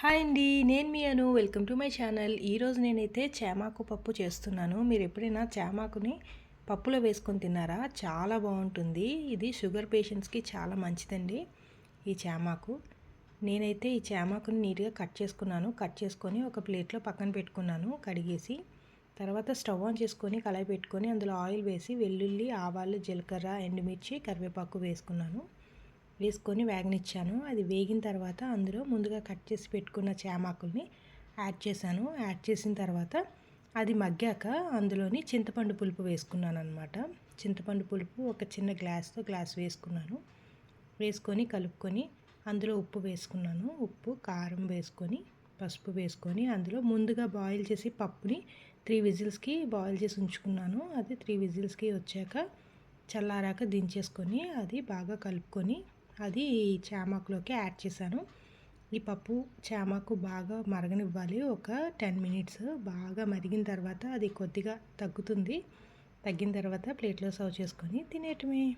Hi అండి నేను మీ Anu. Welcome to my channel. ఈరోజు నేనైతే చేమాకు పప్పు చేస్తున్నాను. మీరు ఎప్పుడైనా చేమాకుని పప్పులో వేసుకొని తిన్నారా? చాలా బాగుంటుంది. ఇది షుగర్ పేషెంట్స్కి చాలా మంచిదండి ఈ చేమాకు. నేనైతే ఈ చామాకుని నీట్గా కట్ చేసుకున్నాను. కట్ చేసుకొని ఒక ప్లేట్లో పక్కన పెట్టుకున్నాను కడిగేసి. తర్వాత స్టవ్ ఆన్ చేసుకొని కళాయి పెట్టుకొని అందులో ఆయిల్ వేసి వెల్లుల్లి ఆవాలు జీలకర్ర ఎండుమిర్చి కరివేపాకు వేసుకున్నాను. వేసుకొని వేగనిచ్చాను అది వేగిన తర్వాత అందులో ముందుగా కట్ చేసి పెట్టుకున్న చామాకుల్ని యాడ్ చేశాను. యాడ్ చేసిన తర్వాత అది మగ్గాక అందులోని చింతపండు పులుపు వేసుకున్నాను అనమాట చింతపండు పులుపు ఒక చిన్న గ్లాస్తో గ్లాస్ వేసుకున్నాను. వేసుకొని కలుపుకొని అందులో ఉప్పు వేసుకున్నాను. ఉప్పు కారం వేసుకొని పసుపు వేసుకొని అందులో ముందుగా బాయిల్ చేసి పప్పుని త్రీ విజిల్స్కి బాయిల్ చేసి ఉంచుకున్నాను. అది త్రీ విజిల్స్కి వచ్చాక చల్లారాక దించేసుకొని అది బాగా కలుపుకొని అది చామాకులోకి యాడ్ చేశాను. ఈ పప్పు చామాకు బాగా మరగనివ్వాలి. ఒక టెన్ మినిట్స్ బాగా మరిగిన తర్వాత అది కొద్దిగా తగ్గుతుంది. తగ్గిన తర్వాత ప్లేట్లో సర్వ్ చేసుకొని తినేయటమే.